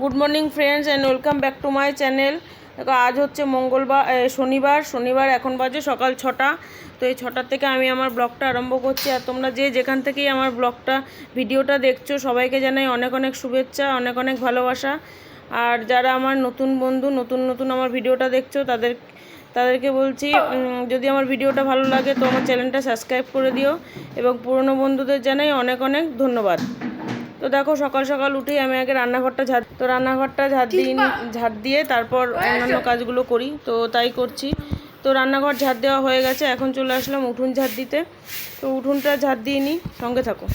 Good morning friends and welcome back to my channel দেখো, আজ হচ্ছে মঙ্গলবার শনিবার। শনিবার এখন বাজে সকাল ছটা। তো এই ছটার থেকে আমি আমার ব্লগটা আরম্ভ করছি। আর তোমরা যে যেখান থেকেই আমার ব্লগটা, ভিডিওটা দেখছ, সবাইকে জানাই অনেক অনেক শুভেচ্ছা, অনেক অনেক ভালোবাসা। আর যারা আমার নতুন বন্ধু, নতুন নতুন আমার ভিডিওটা দেখছ, তাদের, তাদেরকে বলছি যদি আমার ভিডিওটা ভালো লাগে, তো আমার চ্যানেলটা সাবস্ক্রাইব করে দিও। এবং পুরনো বন্ধুদের জানাই অনেক অনেক ধন্যবাদ। তো দেখো সকাল সকাল উঠেই আমি আগে রান্নাঘরটা ঝাড় তো রান্নাঘরটা ঝাড় দিয়ে নি- ঝাড় দিয়ে তারপর অন্যান্য কাজগুলো করি তো তাই করছি। তো রান্নাঘর ঝাড় দেওয়া হয়ে গেছে এখন চলে আসলাম উঠুন ঝাড় দিতে। তো উঠুনটা ঝাড় দিয়ে নিই সঙ্গে থাকো।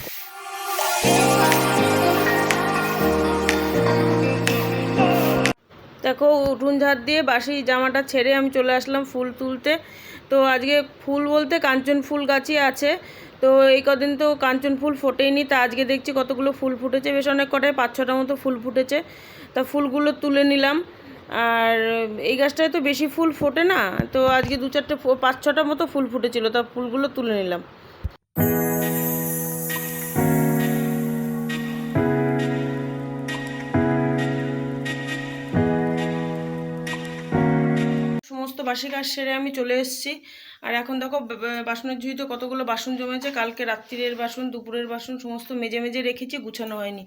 দেখো উঠুন ঝাড় দিয়ে বাসি জামাটা ছেড়ে আমি চলে আসলাম ফুল তুলতে। তো আজকে ফুল বলতে কাঞ্চন ফুল গাছই আছে তো এই কদিন তো কাঞ্চন ফুল ফোটেইনি তা আজকে দেখছি কতগুলো ফুল ফুটেছে। বেশ অনেক কটায় পাঁচ ছটার মতো ফুল ফুটেছে। তা ফুলগুলো তুলে নিলাম। আর এই গাছটায় তো বেশি ফুল ফোটে না, তো আজকে দু চারটে পাঁচ ছটার মতো ফুল ফুটেছিল, তা ফুলগুলো তুলে নিলাম। সমস্ত বাসি সেরে আমি চলে এসেছি। আর এখন দেখো বাসনের ঝুড়িতে কতগুলো বাসন জমেছে, কালকে রাত্রিরের বাসন, দুপুরের বাসন, সমস্ত মেজে মেজে রেখেছি, গুছানো হয়নি।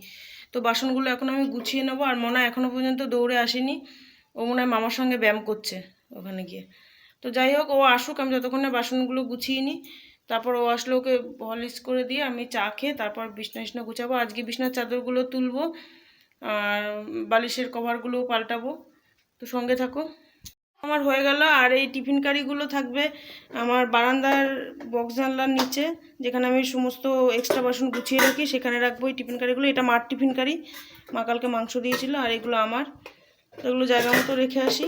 তো বাসনগুলো এখন আমি গুছিয়ে নেব, আর মনে এখনও পর্যন্ত দৌড়ে আসেনি। ও মনে হয় মামার সঙ্গে ব্যায়াম করছে ওখানে গিয়ে। তো যাই হোক, ও আসুক, আমি যতক্ষণে বাসনগুলো গুছিয়ে নিই। তারপর ও আসলে ওকে পলিশ করে দিয়ে আমি চা খেয়ে তারপর বিছনা বিছনা গুছাবো। আজকে বিছনার চাদরগুলো তুলবো, আর বালিশের কভারগুলো পাল্টাবো। তো সঙ্গে থাকো। আমার হয়ে গেল। আর এই টিফিন কারিগুলো থাকবে আমার বারান্দার বক্স জানলার নিচে যেখানে আমি সমস্ত এক্সট্রা বাসন গুছিয়ে রাখি সেখানে রাখব এই টিফিন কারিগুলো। এটা মার টিফিন কারি। মা কালকে মাংস দিয়েছিল আর এগুলো আমার। এগুলো জায়গা মতো রেখে আসি।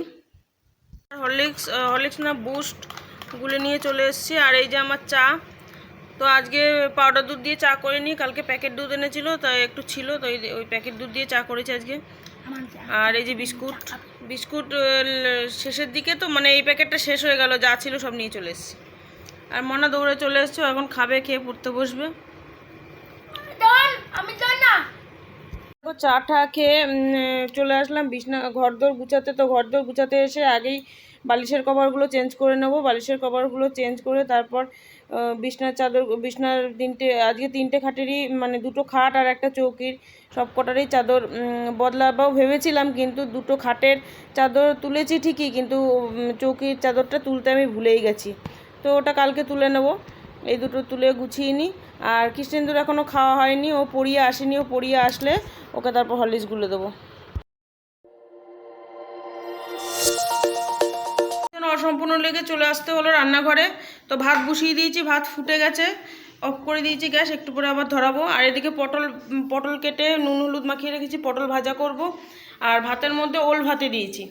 হরলিক্স হরলিক্স না বুস্ট গুলে নিয়ে চলে এসেছি। আর এই যে আমার চা তো আজকে পাউডার দুধ দিয়ে চা করে নিই কালকে প্যাকেট দুধ এনেছিল তাই একটু ছিল তো ওই ওই প্যাকেট দুধ দিয়ে চা করেছি আজকে। আর এই যে বিস্কুট। বিস্কুট শেষের দিকে তো মানে এই প্যাকেটটা শেষ হয়ে গেল যা ছিল সব নিয়ে চলে এসেছি। আর মনে দৌড়ে চলে এসছো এখন খাবে খেয়ে পড়তে বসবে। চা টা খেয়ে চলে আসলাম বিছনা ঘর ঘরদোর গুছাতে। তো ঘর ঘরদোর গুছাতে এসে আগেই বালিশের কভারগুলো চেঞ্জ করে নেব। বালিশের কভারগুলো চেঞ্জ করে তারপর বিছনার চাদর, বিছনার তিনটে, আজকে তিনটে খাটেরই মানে দুটো খাট আর একটা চৌকির সব কটারই চাদর বদলাবাও ভেবেছিলাম, কিন্তু দুটো খাটের চাদর তুলেছি ঠিকই, কিন্তু চৌকির চাদরটা তুলতে আমি ভুলেই গেছি। তো ওটা কালকে তুলে নেব। এই দুটো তুলে গুছিয়ে নিই আর কৃষ্ণেন্দুর এখনও খাওয়া হয়নি, ও পড়িয়ে আসেনি, ও পড়িয়ে আসলে ওকে তারপর হরলিক্সগুলো দেবো। যেন অসম্পূর্ণ লেগে চলে আসতে হলো রান্নাঘরে। তো ভাত বসিয়ে দিয়েছি, ভাত ফুটে গেছে। অফ করে দিয়েছি গ্যাস, একটু পরে আবার ধরাবো। আর এদিকে পটল পটল কেটে নুন হলুদ মাখিয়ে রেখেছি, পটল ভাজা করব। আর ভাতের মধ্যে ওল ভাতে দিয়েছি।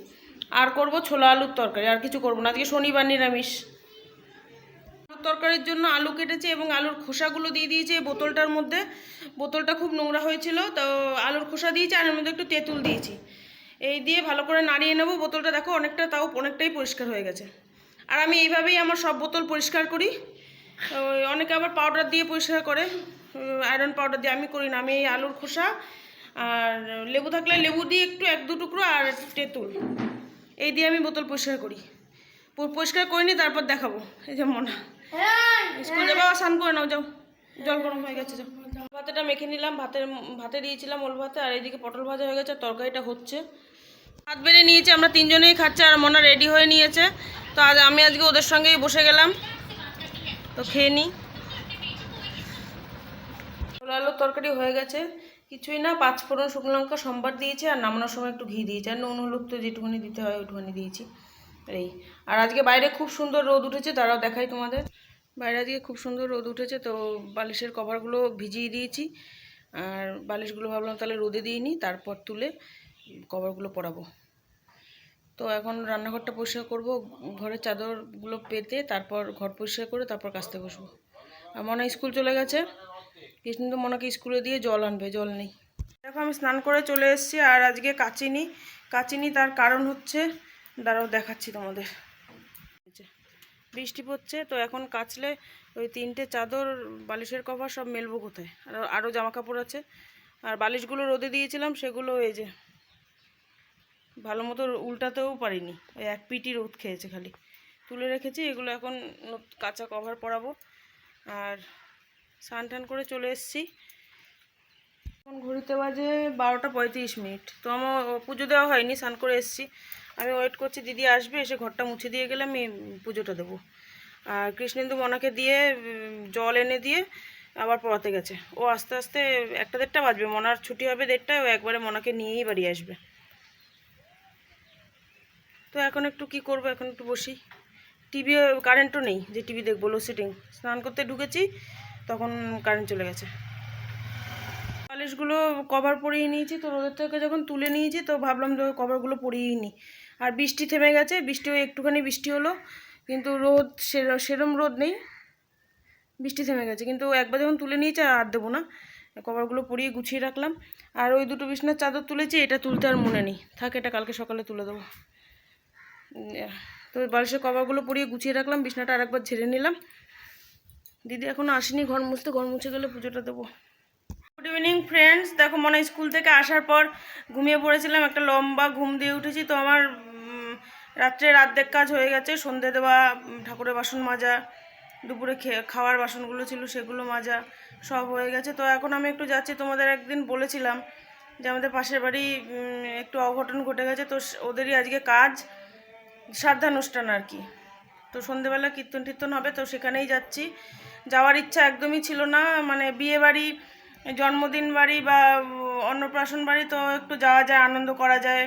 আর করব ছোলা আলুর তরকারি, আর কিছু করব না। আজকে শনিবার নিরামিষ। তরকারির জন্য আলু কেটেছি এবং আলুর খোসাগুলো দিয়ে দিয়েছি এই বোতলটার মধ্যে। বোতলটা খুব নোংরা হয়েছিল, তো আলুর খোসা দিয়েছি, আর এর মধ্যে একটু তেঁতুল দিয়েছি। এই দিয়ে ভালো করে নাড়িয়ে নেব। বোতলটা দেখো অনেকটা তাও অনেকটাই পরিষ্কার হয়ে গেছে। আর আমি এইভাবেই আমার সব বোতল পরিষ্কার করি। ওই অনেকে আবার পাউডার দিয়ে পরিষ্কার করে আয়রন পাউডার দিয়ে আমি করি না। আমি এই আলুর খোসা আর লেবু থাকলে লেবু দিয়ে একটু এক দু টুকরো আর তেঁতুল। এই দিয়ে আমি বোতল পরিষ্কার করি। পরিষ্কার করে নিই তারপর দেখাবো। এই যে মনে। স্কুল যাব স্নান করে নাও যাও। জল গরম হয়ে গেছে যাও। ভাতেটা মেখে নিলাম, ভাতের, ভাতে দিয়েছিলাম ওল ভাতে, আর এইদিকে পটল ভাজা হয়ে গেছে, তরকারিটা হচ্ছে। ভাত বেড়ে নিয়েছি, আমরা তিনজনেই খাচ্ছি, আর মনে রেডি হয়ে নিয়েছে। তো আজ আমি আজকে ওদের সঙ্গেই বসে গেলাম। তো খেয়ে নিই আলুর তরকারি হয়ে গেছে। কিছুই না, পাঁচ ফোড়ন শুকনো লঙ্কা, সম্বার দিয়েছি, আর নামানোর সময় একটু ঘি দিয়েছি। আর নুন, হলুদ তো যেটুকুনি দিতে হয়, ওইটুকুনি দিয়েছি। এই, আর আজকে বাইরে খুব সুন্দর রোদ উঠেছে, তারাও দেখাই তোমাদের। বাইরে আজকে খুব সুন্দর রোদ উঠেছে, তো বালিশের কভারগুলো ভিজিয়ে দিয়েছি। আর বালিশগুলো ভাবলাম তাহলে রোদে দিয়ে নিই, তারপর তুলে কভারগুলো পরাবো। তো এখন রান্নাঘরটা পরিষ্কার করব, ঘরের চাদরগুলো পেতে, তারপর ঘর পরিষ্কার করে তারপর কাচতে বসবো। আর মনে স্কুল চলে গেছে, কিন্তু মনাকে স্কুলে দিয়ে জল আনবে, জল নেই। দেখো আমি স্নান করে চলে এসেছি, আর আজকে কাচিনি কাচিনি তার কারণ হচ্ছে, দাঁড়াও দেখাচ্ছি তোমাদের। বৃষ্টি পড়ছে, তো এখন কাচলে ওই তিনটে চাদর, বালিশের কভার সব মেলবো কোথায়? আর আরও জামা কাপড় আছে। আর বালিশগুলো রোদে দিয়েছিলাম, সেগুলো এই যে ভালো মতো উল্টাতেও পারিনি। ওই এক পিটি রোদ খেয়েছে খালি। তুলে রেখেছি, এগুলো এখন কাঁচা কভার পরাবো। আর স্নান টান করে চলে এসেছি। এখন ঘড়িতে বাজে বারোটা পঁয়ত্রিশ মিনিট। তো আমার পুজো দেওয়া হয়নি, স্নান করে এসেছি। আমি ওয়েট করছি, দিদি আসবে, এসে ঘরটা মুছে দিয়ে গেলে আমি পুজোটা দেবো। আর কৃষ্ণেন্দু মনাকে দিয়ে জল এনে দিয়ে আবার পড়াতে গেছে। ও আস্তে আস্তে একটা দেড়টা বাজবে, মনার ছুটি হবে দেড়টায়, ও একবারে মনাকে নিয়েই বাড়ি আসবে। তো এখন একটু কি করব, এখন একটু বসি। টিভি কারেন্টও নেই যে টিভি দেখব লোডশেডিং স্নান করতে ঢুকেছি, তখন কারেন্ট চলে গেছে। বালিশগুলো কভার পরিয়ে নিয়েছি, তো রোদের থেকে যখন তুলে নিয়েছি, তো ভাবলাম যে কভারগুলো পরিয়েই নিই আর বৃষ্টি থেমে গেছে, বৃষ্টি ওই একটুখানি বৃষ্টি হলো, কিন্তু রোদ সের- সেরম রোদ নেই। বৃষ্টি থেমে গেছে, কিন্তু একবার যখন তুলে নিয়েছি আর দেবো না। কভারগুলো পরিয়ে গুছিয়ে রাখলাম। আর ওই দুটো বিছনার চাদর তুলেছি, এটা তুলতে আর মনে নেই। থাক, এটা কালকে সকালে তুলে দেবো। তো বালিশের কভারগুলো পরিয়ে গুছিয়ে রাখলাম, বিছনাটা আরেকবার ঝেড়ে নিলাম। দিদি এখনও আসেনি, ঘর মুছতে, ঘর মুছে গেলে পুজোটা দেবো। গুড ইভিনিং ফ্রেন্ডস দেখো, মনে স্কুল থেকে আসার পর ঘুমিয়ে পড়েছিলাম, একটা লম্বা ঘুম দিয়ে উঠেছি। তো আমার রাত্রে রাত কাজ হয়ে গেছে। সন্ধে দেওয়া ঠাকুরের বাসন মাজা, দুপুরে খাওয়ার বাসনগুলো ছিল, সেগুলো মাজা, সব হয়ে গেছে। তো এখন আমি একটু যাচ্ছি। তোমাদের একদিন বলেছিলাম যে আমাদের পাশের বাড়ি একটু অঘটন ঘটে গেছে। তো ওদেরই আজকে কাজ শ্রাদ্ধানুষ্ঠান আর কি। তো সন্ধেবেলা কীর্তন টীর্তন হবে। তো সেখানেই যাচ্ছি। যাওয়ার ইচ্ছা একদমই ছিল না। মানে বিয়ে বাড়ি জন্মদিন বাড়ি বা অন্নপ্রাশন বাড়ি তো একটু যাওয়া যায়, আনন্দ করা যায়।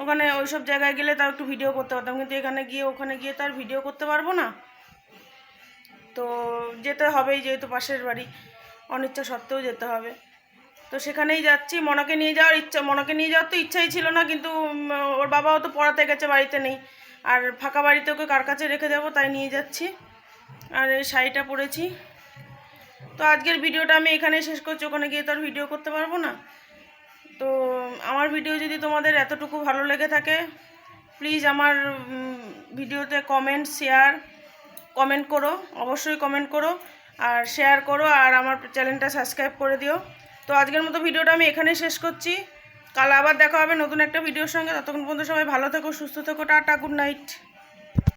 ওখানে ওই সব জায়গায় গেলে তাও একটু ভিডিও করতে পারতাম। কিন্তু এখানে গিয়ে, ওখানে গিয়ে তো আর ভিডিও করতে পারব না। তো যেতে হবেই যেহেতু পাশের বাড়ি। অনিচ্ছা সত্ত্বেও যেতে হবে। তো সেখানেই যাচ্ছি। মনাকে নিয়ে যাওয়ার ইচ্ছা, মনাকে নিয়ে যাওয়ার তো ইচ্ছাই ছিল না, কিন্তু ওর বাবাও তো পড়াতে গেছে বাড়িতে নেই। আর ফাঁকা বাড়িতে ওকে কার কাছে রেখে যাব তাই নিয়ে যাচ্ছি। আর এই শাড়িটা পরেছি। তো আজকের ভিডিওটা আমি এখানেই শেষ করছি, ওখানে গিয়ে তো আর ভিডিও করতে পারব না। তো আমার ভিডিও যদি তোমাদের এতটুকু ভালো লেগে থাকে প্লিজ আমার ভিডিওতে কমেন্ট শেয়ার কমেন্ট করো, অবশ্যই কমেন্ট করো, আর শেয়ার করো, আর আমার চ্যানেলটা সাবস্ক্রাইব করে দিও। তো আজকের মতো ভিডিওটা আমি এখানেই শেষ করছি। কাল আবার দেখা হবে নতুন একটা ভিডিওর সঙ্গে। ততক্ষণ পর্যন্ত সবাই ভালো থেকো, সুস্থ থেকো, টাটা গুড নাইট